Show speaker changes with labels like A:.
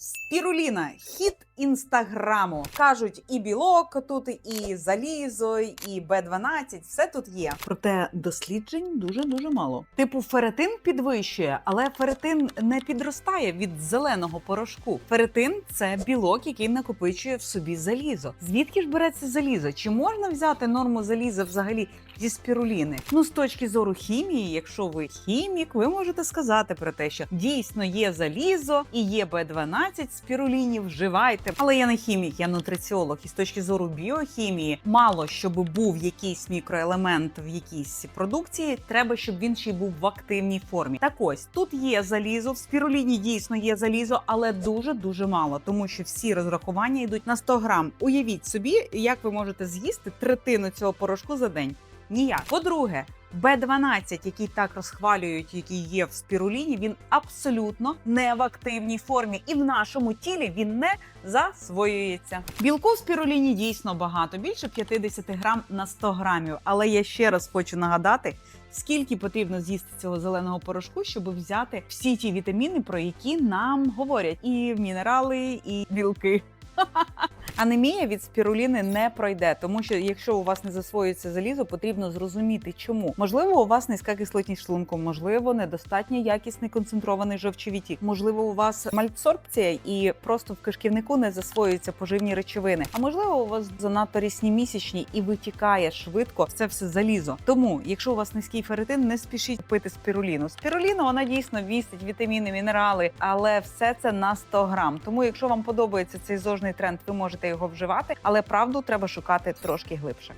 A: Thanks. Спіруліна хіт інстаграму. Кажуть, і білок тут, і залізо, і Б12, все тут є. Проте досліджень дуже дуже мало. Типу, феретин підвищує, але феретин не підростає від зеленого порошку. Феретин це білок, який накопичує в собі залізо. Звідки ж береться залізо? Чи можна взяти норму заліза взагалі зі спіруліни? Ну, з точки зору хімії, якщо ви хімік, ви можете сказати про те, що дійсно є залізо і є Б12 спіруліні, вживайте. Але я не хімік, я нутриціолог. І з точки зору біохімії, мало щоб був якийсь мікроелемент в якійсь продукції, треба, щоб він ще й був в активній формі. Так ось тут є залізо, в спіруліні дійсно є залізо, але дуже дуже мало, тому що всі розрахування йдуть на 100 грам. Уявіть собі, як ви можете з'їсти третину цього порошку за день. Ніяк. По-друге, Б12, який так розхвалюють, який є в спіруліні, він абсолютно не в активній формі, і в нашому тілі він не засвоюється. Білку в спіруліні дійсно багато, більше 50 грам на 100 грамів. Але я ще раз хочу нагадати. Скільки потрібно з'їсти цього зеленого порошку, щоб взяти всі ті вітаміни, про які нам говорять, і мінерали, і білки. Анемія від спіруліни не пройде, тому що якщо у вас не засвоюється залізо, потрібно зрозуміти, чому можливо у вас низька кислотність шлунку, можливо, недостатньо якісний концентрований жовчовітік, можливо, у вас мальцорбція і просто в кишківнику не засвоюються поживні речовини. А можливо, у вас занадто рісні місячні і витікає швидко це все залізо. Тому, якщо у вас низький ферритин, не спішіть пити спіруліну. Спіруліну вона дійсно містить вітаміни, мінерали, але все це на 100 грам. Тому, якщо вам подобається цей зожний тренд, ви можете його вживати, але правду треба шукати трошки глибше.